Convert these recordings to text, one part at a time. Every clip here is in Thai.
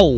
ตั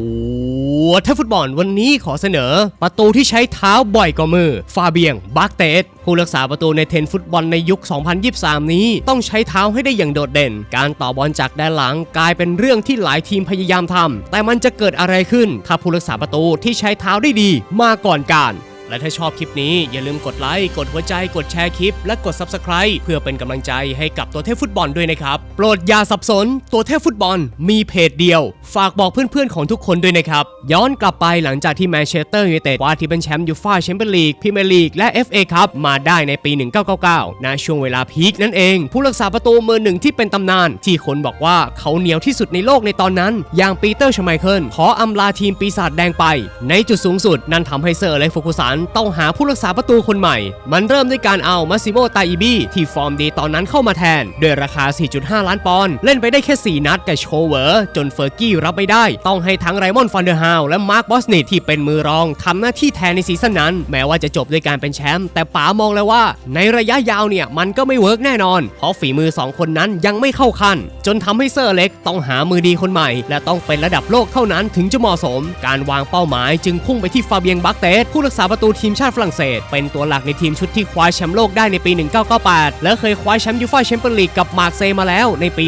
วเทพฟุตบอลวันนี้ขอเสนอ ประตูที่ใช้เท้าบ่อยกว่ามือ ฟาเบียงบาร์เตสผู้รักษาประตูในเทนฟุตบอลในยุค 2023 นี้ ต้องใช้เท้าให้ได้อย่างโดดเด่น การต่อบอลจากด้านหลังกลายเป็นเรื่องที่หลายทีมพยายามทำแต่มันจะเกิดอะไรขึ้น ถ้าผู้รักษาประตูที่ใช้เท้าได้ดีมาก่อนการ และถ้าชอบคลิปนี้อย่าลืมกดไลค์ กดหัวใจ กดแชร์คลิป และกด Subscribe เพื่อเป็นกำลังใจให้กับตัวเทพฟุตบอลด้วยนะครับ โปรดอย่าสับสน ตัวเทพฟุตบอลมีเพจเดียว ฝากบอกเพื่อนๆของทุกคนด้วยนะครับ ย้อนกลับไปหลังจากที่แมนเชสเตอร์ยูไนเต็ดคว้าที่เป็นแชมป์ยูฟ่าแชมเปี้ยนลีกพรีเมียร์ลีกและ FA ครับมาได้ในปี 1999ณช่วงเวลาพีคนั่นเอง ผู้รักษาประตูมือหนึ่งที่เป็นตำนาน ที่คนบอกว่าเขาเหนียวที่สุดในโลกในตอนนั้น อย่างปีเตอร์ชไมเคิลขออำลาทีมปีศาจแดงไป ในจุดสูงสุดนั่นทำให้เซอร์เล็กซ์โฟกุสันต้องหาผู้รักษาประตูคนใหม่ มันเริ่มด้วยการเอามาซิโมตาอิบีที่ฟอร์มดีตอนนั้นเข้ามาแทน ด้วยราคา 4.5 ล้านปอนด์เล่นไปได้แค่ 4 นัดกับโชเวอร์ จนเฟอร์กี้รับไม่ได้ ต้องให้ทั้งไรมอนฟอนเดอร์ฮาวและมาร์คบอสเนิทที่เป็นมือรองทำหน้าที่แทนในซีซั่นนั้น แม้ว่าจะจบด้วยการเป็นแชมป์แต่ป๋ามองแล้วว่า ในระยะยาวเนี่ยมันก็ไม่เวิร์กแน่นอน เพราะฝีมือ 2 คนนั้นยังไม่เข้าขั้นจนทำให้เซอร์เล็กต้องหามือดีคนใหม่ และต้องเป็นระดับโลกเท่านั้นถึงจะเหมาะสม การวางเป้าหมายจึงพุ่งไปที่ฟาเบียงบักเตสผู้รักษาประตููทีมชาติฝรั่งเศส เป็นตัวหลักในทีมชุดที่คว้าแชมป์โลกได้ในปี 1998 และเคยคว้าแชมป์ยูฟ่าแชมเปี้ยนลีกกับมาร์เซย์มาแล้วในปี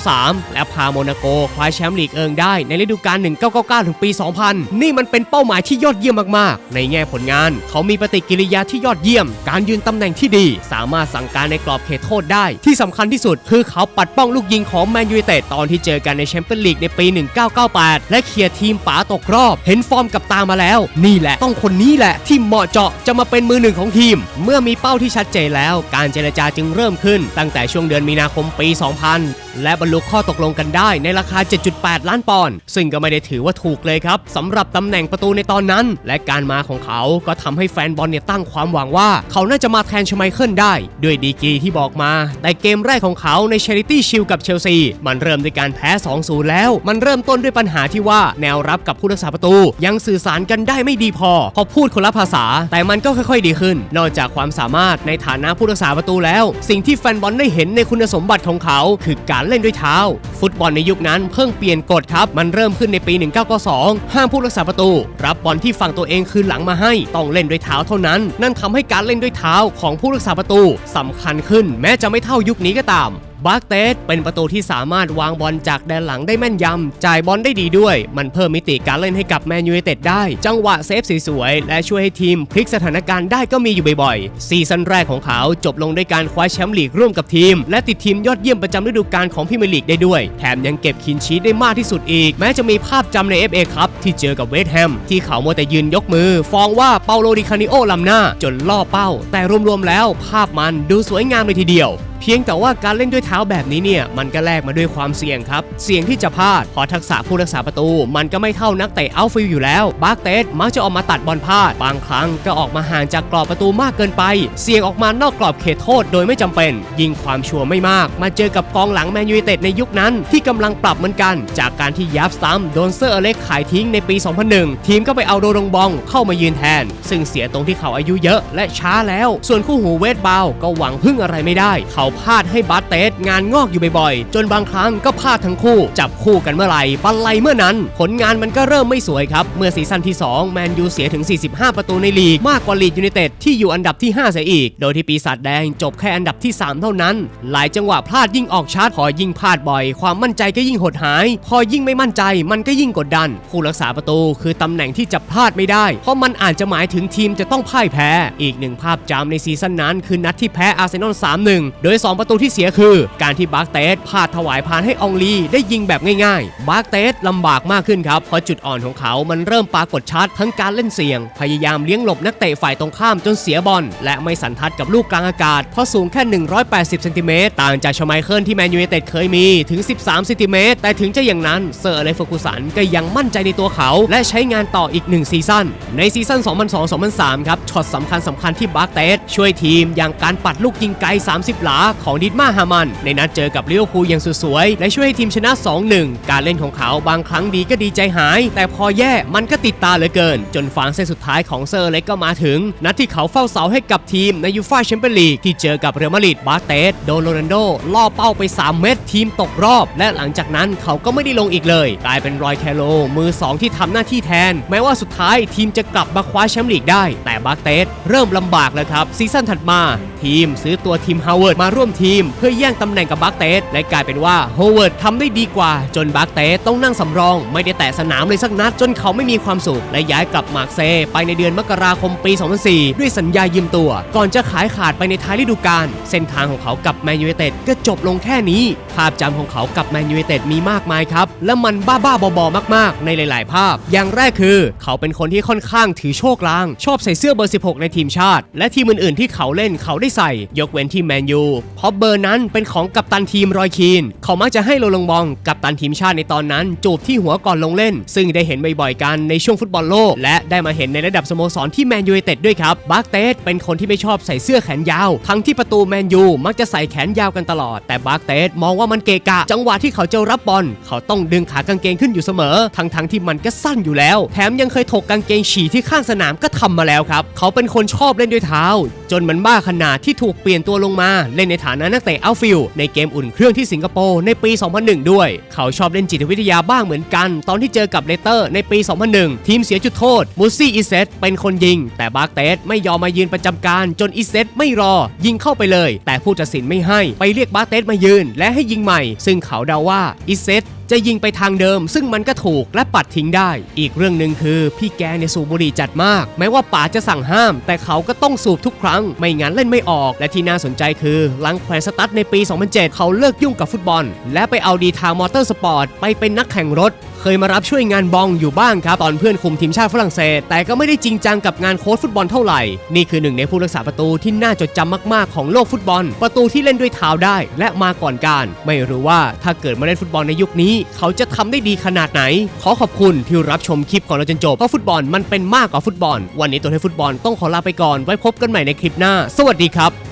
1993 และพาโมนาโกคว้าแชมป์ลีกเอิงได้ในฤดูกาล 1999 ถึงปี 2000 นี่มันเป็นเป้าหมายที่ยอดเยี่ยมมากๆ ในแง่ผลงาน เขามีปฏิกิริยาที่ยอดเยี่ยม การยืนตำแหน่งที่ดี สามารถสั่งการในกรอบเขตโทษได้ ที่สำคัญที่สุด คือเขาปัดป้องลูกยิงของแมนยูไนเต็ดตอนที่เจอกันในแชมเปี้ยนลีกในปี 1998 และเคลียร์ทีมป๋าตกรอบ เห็นฟอร์มกับตามาแล้ว นี่แหละต้องคนนี้แหละที่เหมาะเจาะจะมาเป็นมือหนึ่งของทีม เมื่อมีเป้าที่ชัดเจนแล้ว การเจรจาจึงเริ่มขึ้น ตั้งแต่ช่วงเดือนมีนาคมปี 2000 และบรรลุข้อตกลงกันได้ในราคา 7.8 ล้านปอนด์ซึ่งก็ไม่ได้ถือว่าถูกเลยครับสำหรับตำแหน่งประตูในตอนนั้น และการมาของเขาก็ทำให้แฟนบอลเนี่ยตั้งความหวังว่า เขาน่าจะมาแทนชไมเคิลได้ ด้วยดีกรีที่บอกมา แต่เกมแรกของเขาใน Charity Shield กับเชลซีมันเริ่มด้วยการแพ้ 2-0 แล้ว มันเริ่มต้นด้วยปัญหาที่ว่าแนวรับกับผู้รักษาประตู ยังสื่อสารกันได้ไม่ดีพอพอพูดคนละภาษา แต่มันก็ค่อยๆดีขึ้น นอกจากความสามารถในฐานะผู้รักษาประตูแล้ว สิ่งที่แฟนบอลได้เห็นในคุณสมบัติของเขา คือการเล่นด้วยเท้า ฟุตบอลในยุคนั้นเพิ่งเปลี่ยนกฎครับ มันเริ่มขึ้นในปี 1992 ห้ามผู้รักษาประตู รับบอลที่ฝั่งตัวเองคืนหลังมาให้ ต้องเล่นด้วยเท้าเท่านั้น นั่นทำให้การเล่นด้วยเท้าของผู้รักษาประตูสำคัญขึ้น แม้จะไม่เท่ายุคนี้ก็ตาม บาร์เตสเป็นประตูที่สามารถวางบอลจากแดนหลังได้แม่นยำ จ่ายบอลได้ดีด้วย มันเพิ่มมิติการเล่นให้กับแมนยูไนเต็ดได้ จังหวะเซฟสวยๆ และช่วยให้ทีมพลิกสถานการณ์ได้ก็มีอยู่บ่อยๆ ซีซั่นแรกของเขาจบลงด้วยการคว้าแชมป์ลีกร่วมกับทีม และติดทีมยอดเยี่ยมประจำฤดูกาลของพรีเมียร์ลีกได้ด้วย แถมยังเก็บคินชีสได้มากที่สุดอีก แม้จะมีภาพจำใน FA ครับที่เจอกับเวสต์แฮมที่เขาโมแต่ยืนยกมือ ฟ้องว่าเปาโลดิคานิโอลำหน้าจนล่อเป้า แต่รวมๆแล้วภาพมันดูสวยงามเลยทีเดียว เพียงแต่ว่าการเล่นด้วยเท้าแบบนี้เนี่ยมันก็แลกมาด้วยความเสี่ยงครับ เสี่ยงที่จะพลาดเพราะทักษะผู้รักษาประตู มันก็ไม่เท่านักเตะเอาท์ฟิลด์อยู่แล้วบาร์เตสมักจะออกมาตัดบอลพลาด บางครั้งก็ออกมาห่างจากกรอบประตูมากเกินไป เสี่ยงออกมานอกกรอบเขตโทษโดยไม่จำเป็น ยิงความชัวร์ไม่มาก มาเจอกับกองหลังแมนยูไนเต็ดในยุคนั้น ที่กำลังปรับเหมือนกัน จากการที่ยับซ้ำโดนเซอร์อเล็กขายทิ้งในปี 2001 ทีมก็ไปเอาโดรงบองเข้ามายืนแทน ซึ่งเสียตรงที่เขาอายุเยอะและช้าแล้ว ส่วนคู่หูเวทบาวก็หวังพึ่งอะไรไม่ได้ เขาพลาดให้บาร์เตสงานงอกอยู่บ่อยๆ จนบางครั้งก็พลาดทั้งคู่ จับคู่กันเมื่อไหร่บันไลเมื่อนั้น ผลงานมันก็เริ่มไม่สวยครับ เมื่อซีซั่นที่ 2 แมนยูเสียถึง 45 ประตูในลีก มากกว่าลีดยูไนเต็ดที่อยู่อันดับที่ 5 เสียอีก โดยที่ปีศาจแดงจบแค่อันดับที่ 3 เท่านั้น หลายจังหวะพลาดยิ่งออกชาร์จพอยิ่งพลาดบ่อย ความมั่นใจก็ยิ่งหดหาย พอยิ่งไม่มั่นใจมันก็ยิ่งกดดัน ผู้รักษาประตูคือตำแหน่งที่จะพลาดไม่ได้ เพราะมันอาจจะหมายถึงทีมจะต้องพ่ายแพ้ อีกหนึ่งภาพจำในซีซั่นนั้นคือนัดที่แพ้อาร์เซนอล3-1 โดย2 ประตูที่เสียคือ การที่บาร์เตสพลาดถวายพานให้องลีได้ยิงแบบง่ายๆ บาร์เตสลำบากมากขึ้นครับเพราะจุดอ่อนของเขามันเริ่มปรากฏชัดทั้งการเล่นเสี่ยง พยายามเลี้ยงหลบนักเตะฝ่ายตรงข้ามจนเสียบอลและไม่สันทัดกับลูกกลางอากาศเพราะสูงแค่ 180 เซนติเมตรต่างจากชไมเคิลที่แมนยูไนเต็ดเคยมีถึง 13 เซนติเมตรแต่ถึงจะอย่างนั้นเซอร์อเล็กซ์ฟอร์กูสันก็ยังมั่นใจในตัวเขา และใช้งานต่ออีกหนึ่งซีซั่นในซีซั่น 2002-2003 ครับช็อตสำคัญสำคัญที่บาร์เตสช่วยทีมอย่างการปัดลูกยิงไกล 30 หลาร์ของดิดมาฮามัน ในนัดเจอกับลิเวอร์พูลอย่างสุดสวย และช่วยให้ทีมชนะ 2-1 การเล่นของเขาบางครั้งดีก็ดีใจหาย แต่พอแย่มันก็ติดตาเหลือเกิน จนฟางเส้นสุดท้ายของเซอร์เล็กก็มาถึง นัดที่เขาเฝ้าเสาให้กับทีมในยูฟ่าแชมเปี้ยนลีกที่เจอกับเรอัลมาดริดบาเตสโดนโรนัลโดล่อเป้าไป 3 เม็ดทีมตกรอบ และหลังจากนั้นเขาก็ไม่ได้ลงอีกเลย กลายเป็นรอยแคโรมือ 2 ที่ทำหน้าที่แทน แม้ว่าสุดท้ายทีมจะกลับมาคว้าแชมป์ลีกได้ แต่บาเตสเริ่มลำบากแล้วครับซีซั่นถัดมาทีม ซื้อตัวทีมฮาวเวิร์ดมาร่วมทีม เพื่อแย่งตำแหน่งกับบาสเตสและกลายเป็นว่าฮาวเวิร์ดทำได้ดีกว่า จนบาสเตสต้องนั่งสำรอง ไม่ได้แตะสนามเลยสักนัดจนเขาไม่มีความสุข และย้ายกลับมาร์กเซไปในเดือนมกราคมปี 2004 ด้วยสัญญายืมตัว ก่อนจะขายขาดไปในท้ายฤดูกาลเส้นทางของเขากับแมนยูไนเต็ดก็จบลงแค่นี้ ภาพจำของเขากับแมนยูไนเต็ดมีมากมายครับ และมันบ้าๆบอๆมาก ๆ ในหลาย ๆ ภาพ อย่างแรกคือ เขาเป็นคนที่ค่อนข้างถือโชคลาง ชอบใส่เสื้อเบอร์ 16 ในทีมชาติ และทีมอื่น ๆ ที่เขาเล่นเขาได้ใส่ ยกเว้นที่แมนยูเพราะเบอร์นั้นเป็นของกัปตันทีมรอยคีน เขามักจะให้โรลงบองกัปตันทีมชาติในตอนนั้น จูบที่หัวก่อนลงเล่น ซึ่งได้เห็นบ่อยๆกันในช่วงฟุตบอลโลก และได้มาเห็นในระดับสโมสรที่แมนยูเต็ดด้วยครับบาร์กเตสเป็นคนที่ไม่ชอบใส่เสื้อแขนยาว ทั้งที่ประตูแมนยูมักจะใส่แขนยาวกันตลอด แต่บาร์กเตสมองว่ามันเกะกะ จังหวะที่เขาจะรับบอลเขาต้องดึงขากางเกงขึ้นอยู่เสมอ ทั้งๆที่มันก็สั้นอยู่แล้ว แถมยังเคยถกกางเกงฉี่ที่ข้างสนามก็ทำมาแล้วครับ เขาเป็นคนชอบเล่นด้วยเท้า จนมันบ้าขนาดที่ถูกเปลี่ยนตัวลงมา เล่นในฐานะนักเตะเอาฟิลในเกมอุ่นเครื่องที่สิงคโปร์ในปี 2001 ด้วย เขาชอบเล่นจิตวิทยาบ้างเหมือนกัน ตอนที่เจอกับเลเตอร์ในปี 2001 ทีมเสียจุดโทษมูซี่อิเซตเป็นคนยิง แต่บาร์เตสไม่ยอมมายืนประจำการ จนอิเซตไม่รอ ยิงเข้าไปเลย แต่ผู้ตัดสินไม่ให้ไปเรียกบาร์เตสมายืน และให้ยิงใหม่ ซึ่งเขาเดาว่าอิเซต จะยิงไปทางเดิม ซึ่งมันก็ถูกและปัดทิ้งได้ อีกเรื่องหนึ่งคือ พี่แกเนี่ยสูบบุหรี่จัดมาก แม้ว่าป๋าจะสั่งห้าม แต่เขาก็ต้องสูบทุกครั้ง ไม่งั้นเล่นไม่ออก และที่น่าสนใจคือหลังแขวนสตัดในปี 2007 เขาเลิกยุ่งกับฟุตบอล และไปเอาดีทางมอเตอร์สปอร์ตไปเป็นนักแข่งรถเคยมารับช่วยงานบองอยู่บ้างครับตอนเพื่อนคุมทีมชาติฝรั่งเศส แต่ก็ไม่ได้จริงจังกับงานโค้ชฟุตบอลเท่าไหร่ นี่คือหนึ่งในผู้รักษาประตูที่น่าจดจำมาก ๆ ของโลกฟุตบอล ประตูที่เล่นด้วยเท้าได้ และมาก่อนการ ไม่รู้ว่าถ้าเกิดมาเล่นฟุตบอลในยุคนี้ เขาจะทำได้ดีขนาดไหน ขอขอบคุณที่รับชมคลิปของเราจนจบเพราะฟุตบอลมันเป็นมากกว่าฟุตบอล วันนี้ตัวให้ฟุตบอลต้องขอลาไปก่อนไว้พบกันใหม่ในคลิปหน้า สวัสดีครับ